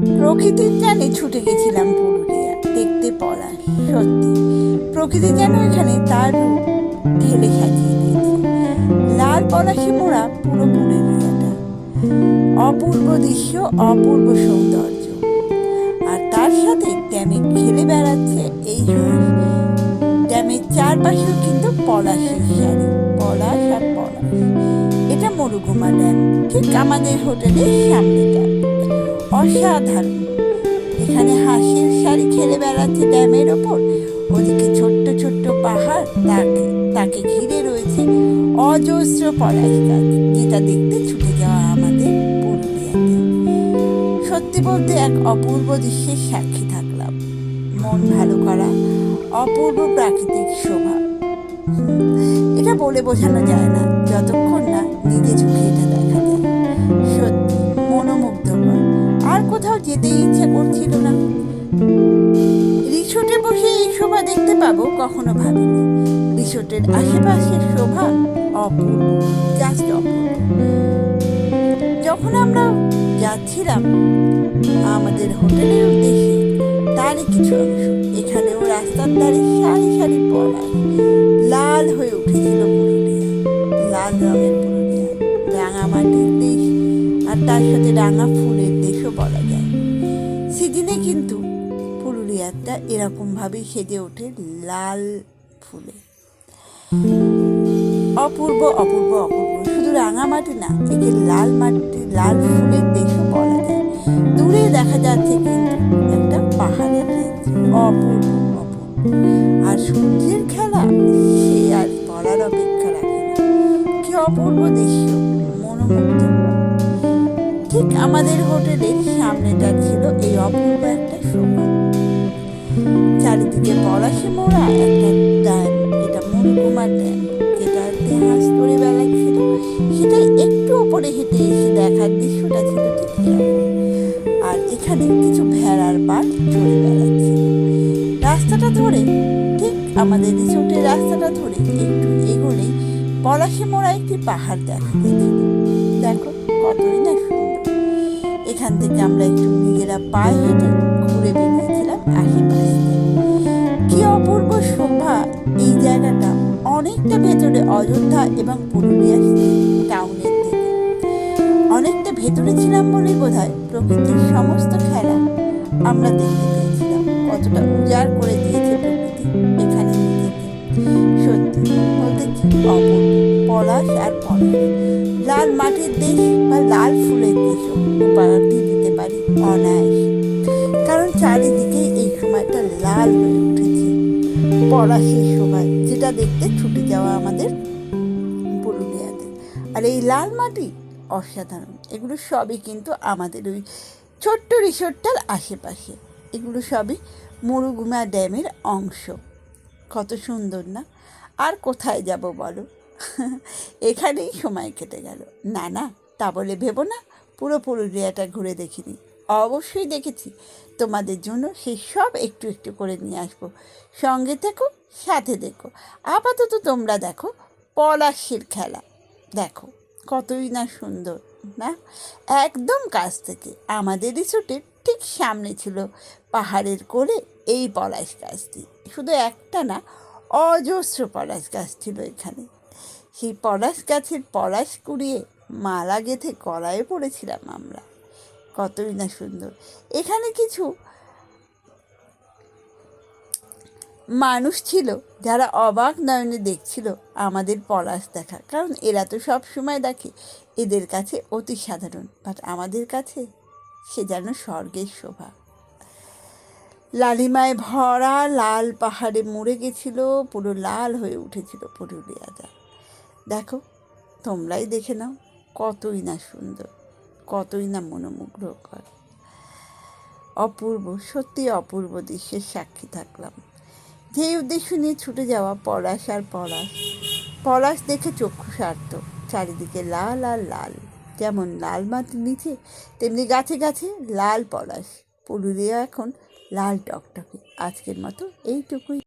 প্রকৃতির টানে ছুটে গেছিলাম পুরুলিয়া। দেখতে পড়া, সত্যি। প্রকৃতি যেন এখানে তার ঢেলে সাজিয়ে দিয়েছে। লাল পলাশে মোড়া পুরো পুরুলিয়াটা। অপূর্ব দৃশ্য, অপূর্ব সৌন্দর্য। আর তার সাথে ড্যামে খেলে বেড়াচ্ছে এই ড্যামের চারপাশেও কিন্তু পলাশের শাড়ি পলাশ আর পলাশ। এটা মরুগুমা ড্যাম, ঠিক আমাদের হোটেলের সামনেটা। অসাধারণ। এখানে হাসির শাড়ি খেলে বেড়াচ্ছে ড্যামের ওপর। ওদিকে ছোট্ট ছোট্ট পাহাড় তাকে তাকে ঘিরে রয়েছে অজস্র পলাশ গাছ, যেটা দেখতে ছুটে যাওয়া আমাদের পুরুলিয়াতে। সত্যি বলতে এক অপূর্ব দৃশ্যের সাক্ষী থাকলাম। মন ভালো করা অপূর্ব প্রাকৃতিক শোভা। এটা বলে বোঝানো যায় না যতক্ষণ দেখতে পাবো কখনো ভাবিনি। রিসোর্টের আশেপাশের শোভা অপূর্ব যখন আমরা যাচ্ছিলাম আমাদের হোটেলের উদ্দেশ্যে, তারই কিছু অংশ এখানেও রাস্তার ধারে সারি সারি পড়া লাল হয়ে উঠেছিল পুরুলিয়া, লাল রঙের পুরুলিয়া রাঙামাটির দেশ, আর তার সাথে রাঙা ফুলের দেশও বলা যায়। সিজনে কিন্তু পুরুলিয়াটা এরকমভাবেই সেজে ওঠে লাল ফুলে। অপূর্ব অপূর্ব অপূর্ব। শুধু রাঙামাটি না একে লাল মাটি, লাল ফুলের দেশও বলা যায়। দূরে দেখা যাচ্ছে কিন্তু একটা পাহাড়ের অপূর্ব অপূর্ব। আর সূর্যের খেলা, সে আর বলার অপেক্ষা রাখে না। কি অপূর্ব দৃশ্য মনোমুগ্ধ ঠিক আমাদের হোটেলের সামনেটা ছিল এই অপূর্ব একটা শোভা। চারিদিকে পলাশে মোড়া একটা ড্যাম এটা মরুকুমার ড্যাম যেটাতে হাঁস ধরে বেড়াচ্ছিল সেটাই একটু উপরে হেঁটে এসে দেখার দৃশ্যটা ছিল ঠিক আর এখানে কিছু ভেড়ার পাট চড়ে বেড়াচ্ছিল রাস্তাটা ধরে, ঠিক আমাদের রিসোর্টের রাস্তাটা ধরে একটু এগোলেই পলাশে মোড়া একটি পাহাড় দেখা গেছিল দেখো, কতই না সুন্দর। এখান থেকে আমরা একটু নিজেরা পায়ে হেঁটে ঘুরে বেরিয়েছিলাম আশেপাশে কি অপূর্ব শোভা, এই জায়গাটা অনেকটা ভেতরে অযোধ্যা এবং পুরুলিয়া টাউনের থেকে অনেকটা ভেতরে ছিলাম বলেই বোধ হয় প্রকৃতির সমস্ত খেলা আমরা দেখতে পেয়েছিলাম। কতটা উজাড় করে দিয়েছে প্রকৃতি এখানে সত্যি বলতে কি অপূর্ব, পলাশ আর পলাশ। লাল মাটির দেশ বা লাল ফুলের দেশও উপাধি দিতে পারি অনায়াসে। চারিদিকে এই সময়টা লাল হয়ে উঠেছে। পলাশের সময় যেটা দেখতে ছুটে যাওয়া আমাদের পুরুলিয়াতে। আর এই লাল মাটি অসাধারণ। এগুলো সবই কিন্তু আমাদের ওই ছোট্ট রিসোর্টটার আশেপাশে। এগুলো সবই মুরুগুমা ড্যামের অংশ। কত সুন্দর না? আর কোথায় যাব বলো? এখানেই সময় কেটে গেল। না না, তা বলে ভেবো না। পুরো পুরুলিয়াটা ঘুরে দেখিনি। অবশ্যই দেখেছি। তোমাদের জন্য সেই সব একটু একটু করে নিয়ে আসব। সঙ্গে থেকো, সাথে দেখো। আপাতত তোমরা দেখো, পলাশের খেলা। দেখো, কতই না সুন্দর, না? একদম কাছ থেকে। আমাদের রিসোর্টের ঠিক সামনে ছিল পাহাড়ের কোলে এই পলাশ গাছটি। শুধু একটা না, অজস্র পলাশ গাছ ছিল এখানে। সেই পলাশ গাছের পলাশ কুড়িয়ে মালা গেঁথে গলায় পড়েছিলাম আমরা। কতই না সুন্দর। এখানে কিছু মানুষ ছিল যারা অবাক নয়নে দেখছিল আমাদের পলাশ দেখা। কারণ এরা তো সব সময় দেখে, এদের কাছে অতি সাধারণ। বাট আমাদের কাছে সে যেন স্বর্গের শোভা। লালিমায় ভরা লাল পাহাড়ে মরে গেছিল, পুরো লাল হয়ে উঠেছিল পুরুলিয়াটা। দেখো, তোমরাই দেখে নাও কতই না সুন্দর। কতই না মনোমুগ্ধকর। অপূর্ব সত্যি অপূর্ব দৃশ্যের সাক্ষী থাকলাম। যে উদ্দেশ্য নিয়ে ছুটে যাওয়া পলাশ আর পলাশ। পলাশ দেখে চক্ষু সার্থ, চারিদিকে লাল আর লাল। যেমন লাল মাটির নিচে, তেমনি গাছে গাছে লাল পলাশ। পুরুলিয়া এখন লাল টকটকে। আজকের মতো এইটুকুই।